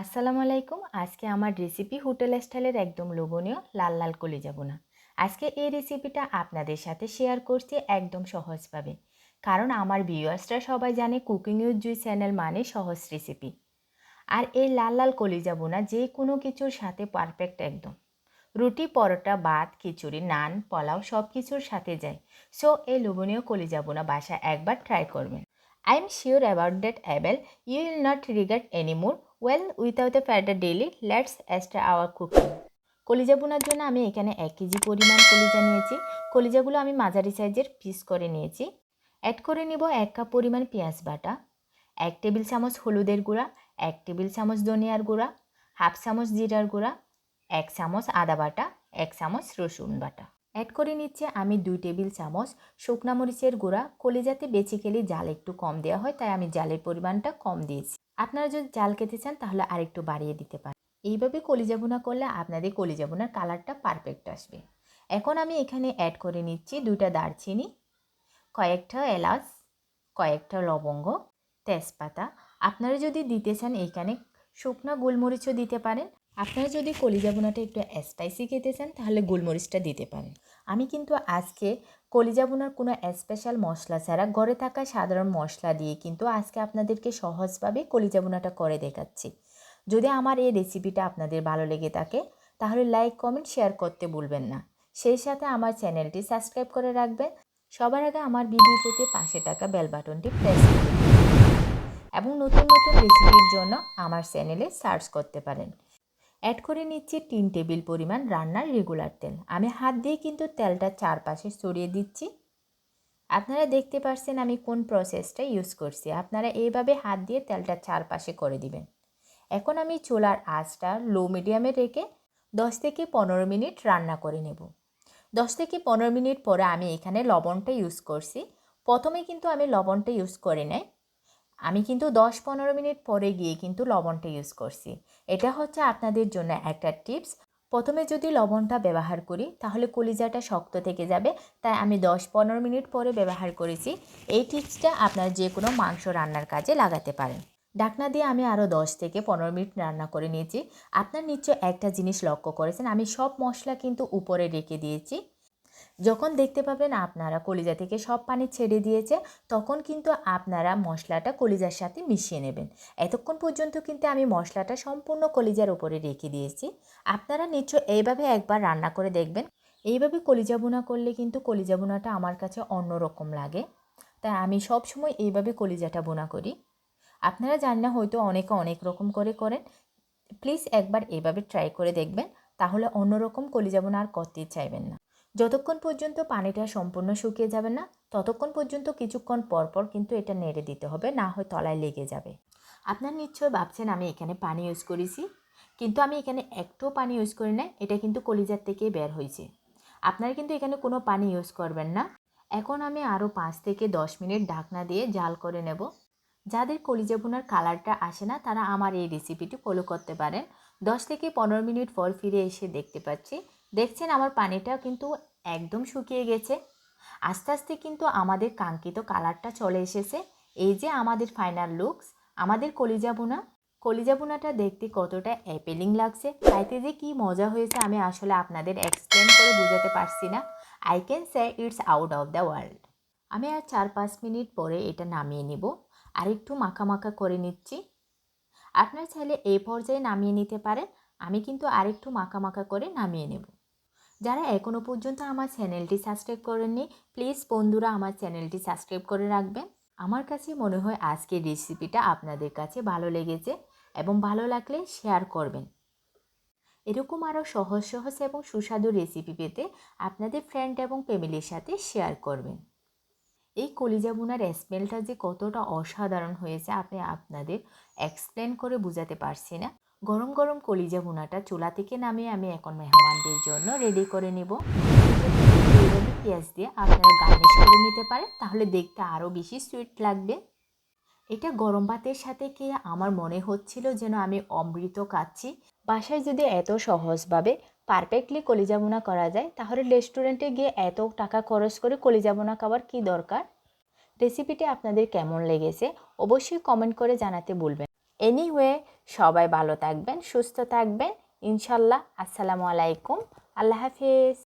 আসসালামু আলাইকুম। আজকে আমার রেসিপি হোটেল স্টাইলের একদম লোভনীয় লাল লাল কলিজা বোনা আজকে এই রেসিপিটা আপনাদের সাথে শেয়ার করছি একদম সহজভাবে কারণ আমার ভিউয়ার্সরা সবাই জানে কুকিং উইথ জুই চ্যানেল মানে সহজ রেসিপি আর এই লাল লাল কলিজা বোনা যে কোনো কিছুর সাথে পারফেক্ট একদম। রুটি, পরোটা, ভাত, খিচুড়ি, নান, পোলাও সব কিছুর সাথে যায়। সো এই লোভনীয় কলিজা বোনা বাসা একবার ট্রাই করবেন। I am sure about that able you will not regret anymore well without a fatter daily let's extra hour cooking কলিজা বোনার জন্য আমি এখানে এক কেজি পরিমাণ কলিজা নিয়েছি। কলিজাগুলো আমি মাঝারি সাইজের পিস করে নিয়েছি। অ্যাড করে নিব এক কাপ পরিমাণ পেঁয়াজ বাটা, এক টেবিল চামচ হলুদের গুঁড়া, এক টেবিল চামচ ধনিয়ার গুঁড়া, হাফ চামচ জিরার গুঁড়া, এক চামচ আদা বাটা, এক চামচ রসুন বাটা। অ্যাড করে নিচ্ছে আমি দুই টেবিল চামচ শুকনা মরিচের গুঁড়া। কলিজাতে বেচিক্যালি জাল একটু কম দেওয়া হয়, তাই আমি জালের পরিমাণটা কম দিয়েছি। আপনারা যদি চাল খেতে চান, তাহলে আরেকটু বাড়িয়ে দিতে পারেন। এইভাবে কলিজা বোনা করলে আপনাদের কলিজা বোনার কালারটা পারফেক্ট আসবে। এখন আমি এখানে অ্যাড করে নিচ্ছি দুইটা দারচিনি, কয়েকটা এলাচ, কয়েকটা লবঙ্গ, তেজপাতা। আপনারা যদি দিতে চান এইখানে শুকনো গোলমরিচও দিতে পারেন। আপনারা যদি কলিজা বোনাটা একটু স্পাইসি খেতে চান, তাহলে গোলমরিচটা দিতে পারেন। আমি কিন্তু আজকে কলিজা বোনার কোনো স্পেশাল মশলা ছাড়া ঘরে থাকা সাধারণ মশলা দিয়ে কিন্তু আজকে আপনাদেরকে সহজভাবে কলিজা বোনাটা করে দেখাচ্ছি। যদি আমার এই রেসিপিটা আপনাদের ভালো লেগে থাকে, তাহলে লাইক কমেন্ট শেয়ার করতে ভুলবেন না। সেই সাথে আমার চ্যানেলটি সাবস্ক্রাইব করে রাখবেন। সবার আগে আমার ভিডিও পেতে পাশে টাকা বেল বাটনটি প্রেস করুন এবং নতুন নতুন রেসিপির জন্য আমার চ্যানেলে সার্চ করতে পারেন। অ্যাড করে নিচ্ছি তিন টেবিল পরিমাণ রান্নার রেগুলার তেল। আমি হাত দিয়ে কিন্তু তেলটা চারপাশে ছড়িয়ে দিচ্ছি। আপনারা দেখতে পাচ্ছেন আমি কোন প্রসেসটা ইউজ করছি। আপনারা এইভাবে হাত দিয়ে তেলটা চারপাশে করে দিবেন। এখন আমি চুলার আঁচটা লো মিডিয়ামে রেখে দশ থেকে পনেরো মিনিট রান্না করে নেব। দশ থেকে পনেরো মিনিট পরে আমি এখানে লবণটা ইউজ করছি। প্রথমে কিন্তু আমি লবণটা ইউজ করে নাই। আমি কিন্তু দশ পনেরো মিনিট পরে গিয়ে কিন্তু লবণটা ইউজ করছি। এটা হচ্ছে আপনাদের জন্য একটা টিপস প্রথমে যদি লবণটা ব্যবহার করি, তাহলে কলিজাটা শক্ত থেকে যাবে। তাই আমি দশ পনেরো মিনিট পরে ব্যবহার করেছি। এই টিপসটা আপনার যে কোনো মাংস রান্নার কাজে লাগাতে পারেন। ডাকনা দিয়ে আমি আরও দশ থেকে পনেরো মিনিট রান্না করে নিয়েছি। আপনার নিশ্চয় একটা জিনিস লক্ষ্য করেছেন, আমি সব মশলা কিন্তু উপরে রেখে দিয়েছি। যখন দেখতে পাবেন আপনারা কলিজা থেকে সব পানি ছেড়ে দিয়েছে, তখন কিন্তু আপনারা মশলাটা কলিজার সাথে মিশিয়ে নেবেন। এতক্ষণ পর্যন্ত কিন্তু আমি মশলাটা সম্পূর্ণ কলিজার উপরে রেখে দিয়েছি। আপনারা নিশ্চয় এইভাবে একবার রান্না করে দেখবেন। এইভাবে কলিজা বোনা করলে কিন্তু কলিজা বোনাটা আমার কাছে অন্যরকম লাগে। তাই আমি সব সময় এইভাবে কলিজাটা বোনা করি। আপনারা জান না হয়তো অনেকে অনেক রকম করে করেন। প্লিজ একবার এইভাবে ট্রাই করে দেখবেন, তাহলে অন্যরকম কলিজা বোনা আর করতেই চাইবেন না। যতক্ষণ পর্যন্ত পানিটা সম্পূর্ণ শুকিয়ে যাবে না, ততক্ষণ পর্যন্ত কিছুক্ষণ পর পর কিন্তু এটা নেড়ে দিতে হবে, না হয় তলায় লেগে যাবে। আপনার নিশ্চয় ভাবছেন আমি এখানে পানি ইউজ করেছি, কিন্তু আমি এখানে একটুও পানি ইউজ করি না এটা কিন্তু কলিজার থেকে বের হয়েছে। আপনারা কিন্তু এখানে কোনো পানি ইউজ করবেন না। এখন আমি আরও পাঁচ থেকে দশ মিনিট ঢাকনা দিয়ে জাল করে নেব। যাদের কলিজা বোনার কালারটা আসে না, তারা আমার এই রেসিপিটি ফলো করতে পারেন। দশ থেকে পনেরো মিনিট পর ফিরে এসে দেখতে পাচ্ছি দেখছেন আমার পানিটা কিন্তু একদম শুকিয়ে গেছে। আস্তে আস্তে কিন্তু আমাদের কাঙ্ক্ষিত কালারটা চলে এসেছে। এই যে আমাদের ফাইনাল লুকস আমাদের কলিজা বোনা। কলিজা বোনাটা দেখতে কতটা অ্যাপেলিং লাগছে। খাইতে যে কী মজা হয়েছে আমি আসলে আপনাদের এক্সপ্লেন করে বোঝাতে পারছি না। I can say it's out of the world আমি আর চার পাঁচ মিনিট পরে এটা নামিয়ে নিব। আর একটু মাখা মাখা করে নিচ্ছি। আপনার চাইলে এই পর্যায়ে নামিয়ে নিতে পারেন। আমি কিন্তু আরেকটু মাখা মাখা করে নামিয়ে নেব। যারা এখনও পর্যন্ত আমার চ্যানেলটি সাবস্ক্রাইব করেননি প্লিজ বন্ধুরা আমার চ্যানেলটি সাবস্ক্রাইব করে রাখবেন। আমার কাছে মনে হয় আজকের রেসিপিটা আপনাদের কাছে ভালো লেগেছে এবং ভালো লাগলে শেয়ার করবেন। এরকম আরও সহজ সহজ এবং সুস্বাদু রেসিপি পেতে আপনাদের ফ্রেন্ড এবং ফ্যামিলির সাথে শেয়ার করবেন। এই কলিজা বোনার স্মেলটা যে কতটা অসাধারণ হয়েছে আপনি আপনাদের এক্সপ্লেন করে বোঝাতে পারছি না। গরম গরম কলিজা বোনাটা চুলা থেকে নামিয়ে আমি এখন মেহমানদের জন্য রেডি করে নেব। পেঁয়াজ দিয়ে আপনারা গার্নিশ করে নিতে পারেন, তাহলে দেখতে আরও বেশি সুইট লাগবে। এটা গরম ভাতের সাথে খেয়ে আমার মনে হচ্ছিল যেন আমি অমৃত খাচ্ছি। বাসায় যদি এত সহজভাবে পারফেক্টলি কলিজা বোনা করা যায়, তাহলে রেস্টুরেন্টে গিয়ে এত টাকা খরচ করে কলিজা বোনা খাবার কী দরকার? রেসিপিটি আপনাদের কেমন লেগেছে, অবশ্যই কমেন্ট করে জানাতে ভুলবেন এনিওয়ে সবাই ভালো থাকবেন সুস্থ থাকবেন। ইনশাল্লাহ আসসালামু আলাইকুম। আল্লাহ হাফিজ।